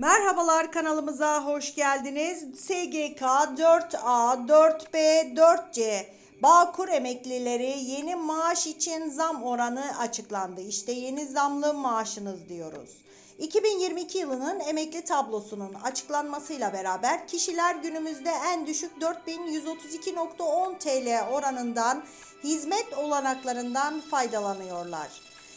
Merhabalar kanalımıza hoş geldiniz. SGK 4A, 4B, 4C Bağkur emeklileri yeni maaş için zam oranı açıklandı. İşte yeni zamlı maaşınız diyoruz. 2022 yılının emekli tablosunun açıklanmasıyla beraber kişiler günümüzde en düşük 4132.10 TL oranından hizmet olanaklarından faydalanıyorlar.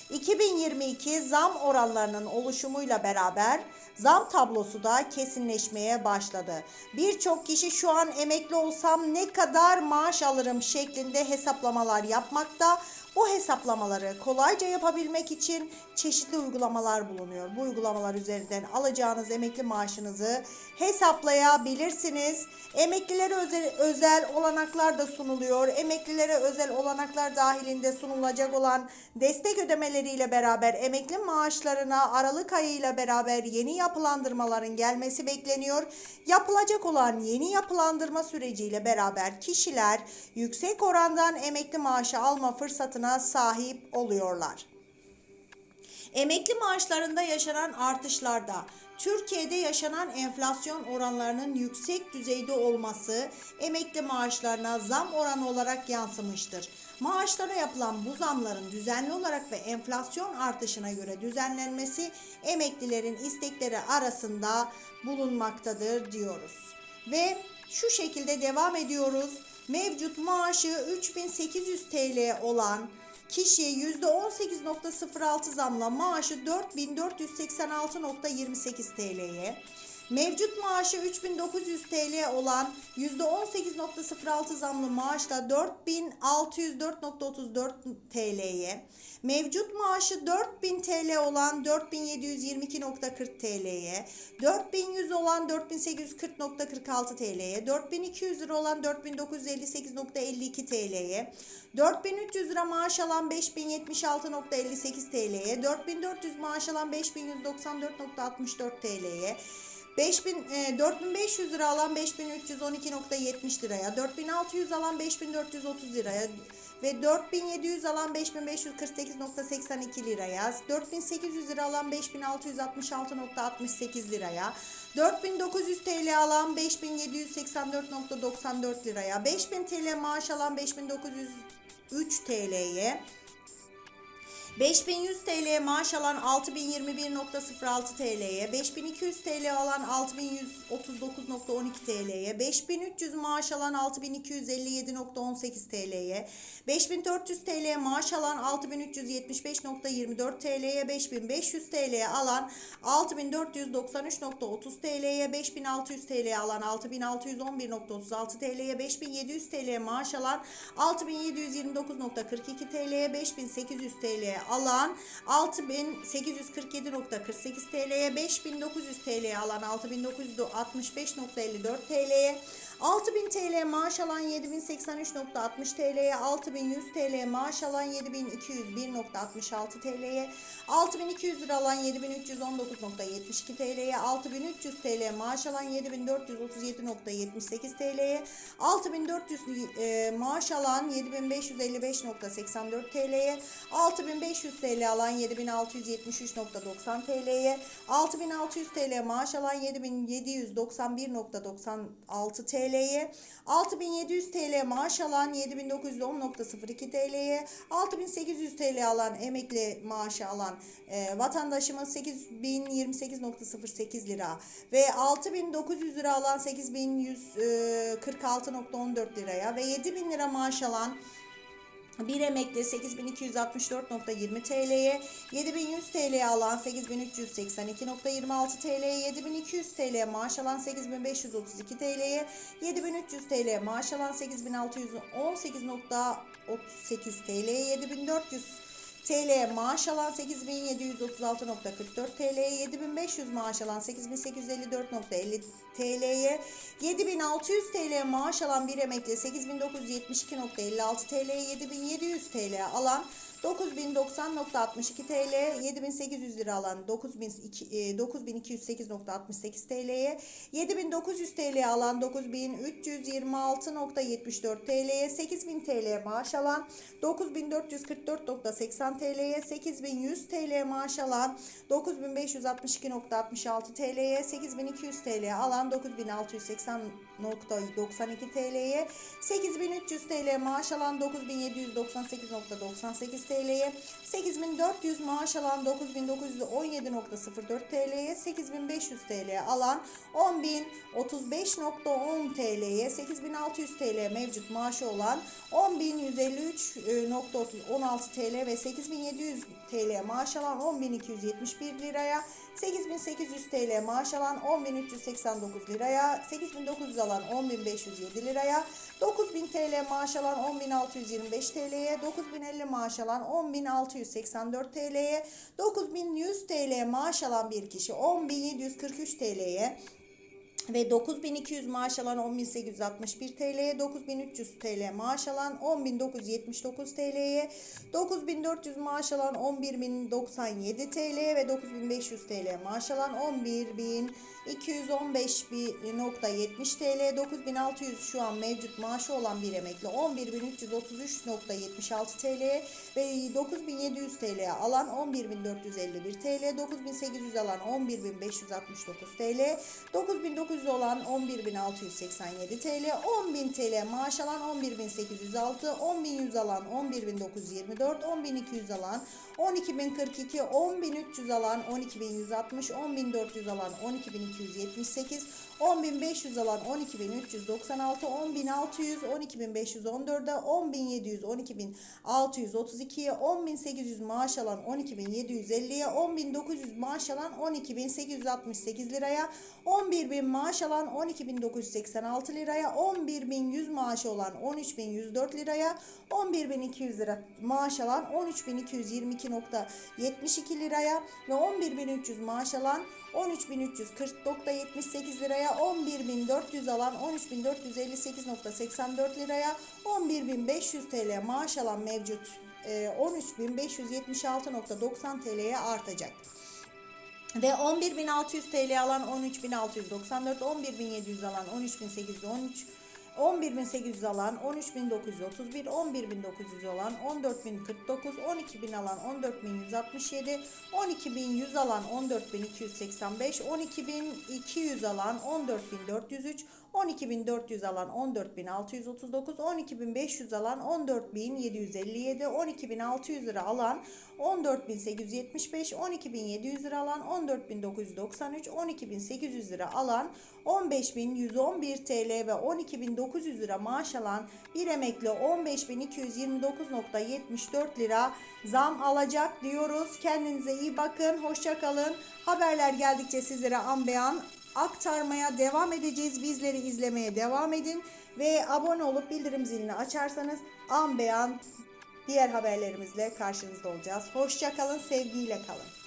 2022 zam oranlarının oluşumuyla beraber zam tablosu da kesinleşmeye başladı. Birçok kişi şu an emekli olsam ne kadar maaş alırım şeklinde hesaplamalar yapmakta. Bu hesaplamaları kolayca yapabilmek için çeşitli uygulamalar bulunuyor. Bu uygulamalar üzerinden alacağınız emekli maaşınızı hesaplayabilirsiniz. Emeklilere özel, özel olanaklar da sunuluyor. Emeklilere özel olanaklar dahilinde sunulacak olan destek ödemeleriyle beraber emekli maaşlarına Aralık ayıyla beraber yeni yapılandırmaların gelmesi bekleniyor. Yapılacak olan yeni yapılandırma süreciyle beraber kişiler yüksek orandan emekli maaşı alma fırsatına sahip oluyorlar. Emekli maaşlarında yaşanan artışlarda Türkiye'de yaşanan enflasyon oranlarının yüksek düzeyde olması emekli maaşlarına zam oranı olarak yansımıştır. Maaşlara yapılan bu zamların düzenli olarak ve enflasyon artışına göre düzenlenmesi emeklilerin istekleri arasında bulunmaktadır diyoruz. Ve şu şekilde devam ediyoruz. Mevcut maaşı 3800 TL olan kişiye %18.06 zamla maaşı 4486.28 TL'ye, mevcut maaşı 3900 TL olan %18.06 zamlı maaşla 4604.34 TL'ye, mevcut maaşı 4000 TL olan 4722.40 TL'ye, 4100 olan 4840.46 TL'ye, 4200 lira olan 4958.52 TL'ye, 4300 lira maaş alan 5076.58 TL'ye, 4400 maaş alan 5194.64 TL'ye, 5000 e, 4500 lira alan 5312.70 liraya, 4600 alan 5430 liraya ve 4700 alan 5548.82 liraya, 4800 lira alan 5666.68 liraya, 4900 TL alan 5784.94 liraya, 5000 TL maaş alan 5903 TL'ye, 5100 TL maaş alan 6021.06 TL'ye, 5200 TL alan 6139.12 TL'ye, 5300 maaş alan 6257.18 TL'ye, 5400 TL maaş alan 6375.24 TL'ye, 5500 TL alan 6493.30 TL'ye, 5600 TL alan 6611.36 TL'ye, 5700 TL maaş alan 6729.42 TL'ye, 5800 TL alan 6847.48 TL'ye, 5900 TL alan 6965.54 TL'ye, 6000 TL maaş alan 7083.60 TL'ye, 6100 TL maaş alan 7201.66 TL'ye, 6200 lira alan 7319.72 TL'ye, 6300 TL maaş alan 7437.78 TL'ye, 6400 e, maaş alan 7555.84 TL'ye, 6500 TL alan 7673.90 TL'ye, 6600 TL maaş alan 7791.96 TL'ye, 6700 TL maaş alan 7910.02 TL'ye, 6800 TL alan emekli maaşı alan e, vatandaşımız 8028.08 lira ve 6900 lira alan 8146.14 liraya ve 7000 lira maaş alan bir emekli 8264.20 TL'ye, 7100 TL alan 8382.26 TL'ye, 7200 TL maaş alan 8532 TL'ye, 7300 TL maaş alan 8618.38 TL'ye, 7400 TL maaş alan 8736.44 TL'ye, 7500 maaş alan 8854.50 TL'ye, 7600 TL maaş alan bir emekli 8972.56 TL'ye, 7700 TL alan 9090.62 TL, 7800 lira alan 9002 e, 9208.68 TL'ye, 7900 TL alan 9326.74 TL'ye, 8000 TL maaş alan 9444.80 TL'ye, 8100 TL maaş alan 9562.66 TL'ye, 8200 TL alan 9680.92 TL'ye, 8300 TL maaş alan 9798.98 TL'ye, 8400 maaş alan 9917.04 TL'ye, 8500 TL alan 10035.10 TL'ye, 8600 TL mevcut maaşı olan 10153.16 TL ve 8700 TL maaş alan 10271 liraya, 8800 TL maaş alan 10389 liraya, 8900 alan 10507 liraya, 9000 TL maaş alan 10625 TL'ye, 9050 maaş alan 10684 TL'ye, 9100 TL maaş alan bir kişi 10743 TL'ye, ve 9200 maaş alan 10861 TL'ye, 9300 TL maaş alan 10979 TL'ye, 9400 maaş alan 11097 TL ve 9500 TL maaş alan 11215,70 TL, 9600 şu an mevcut maaşı olan bir emekli 11333.76 TL ve 9700 TL alan 11451 TL, 9800 alan 11569 TL, 9900 olan 11.687 TL, 10.000 TL maaş alan 11.806, 10.100 alan 11.924, 10.200 alan 12.042, 10.300 alan 12.160, 10.400 alan 12.278, 10.500 alan 12.396, 10.600, 12.514'e, 10.700, 12.632'ye, 10.800 maaş alan 12.750'ye, 10.900 maaş alan 12.868 liraya, 11.000 maaş alan 12.986 liraya, 11.100 maaş olan 13.104 liraya, 11.200 lira maaş alan 13.222.72 liraya ve 11.300 maaş alan 13.340.78 liraya, 11.400 alan 13.458.84 liraya, 11.500 TL maaş alan mevcut e, 13.576.90 TL'ye artacak. Ve 11.600 TL alan 13.694, 11.700 alan 13.813, 11.800 alan 13.931, 11.900 alan 14.049, 12.000 alan 14.167, 12.100 alan 14.285, 12.200 alan 14.403, 12.400 alan 14.639, 12.500 alan 14.757, 12.600 lira alan 14.875, 12.700 lira alan 14.993, 12.800 lira alan 15.111 TL ve 12.900 lira maaş alan bir emekli 15.229.74 lira zam alacak diyoruz. Kendinize iyi bakın. Hoşça kalın. Haberler geldikçe sizlere an beyan aktarmaya devam edeceğiz. Bizleri izlemeye devam edin ve abone olup bildirim zilini açarsanız an beyan diğer haberlerimizle karşınızda olacağız. Hoşça kalın, sevgiyle kalın.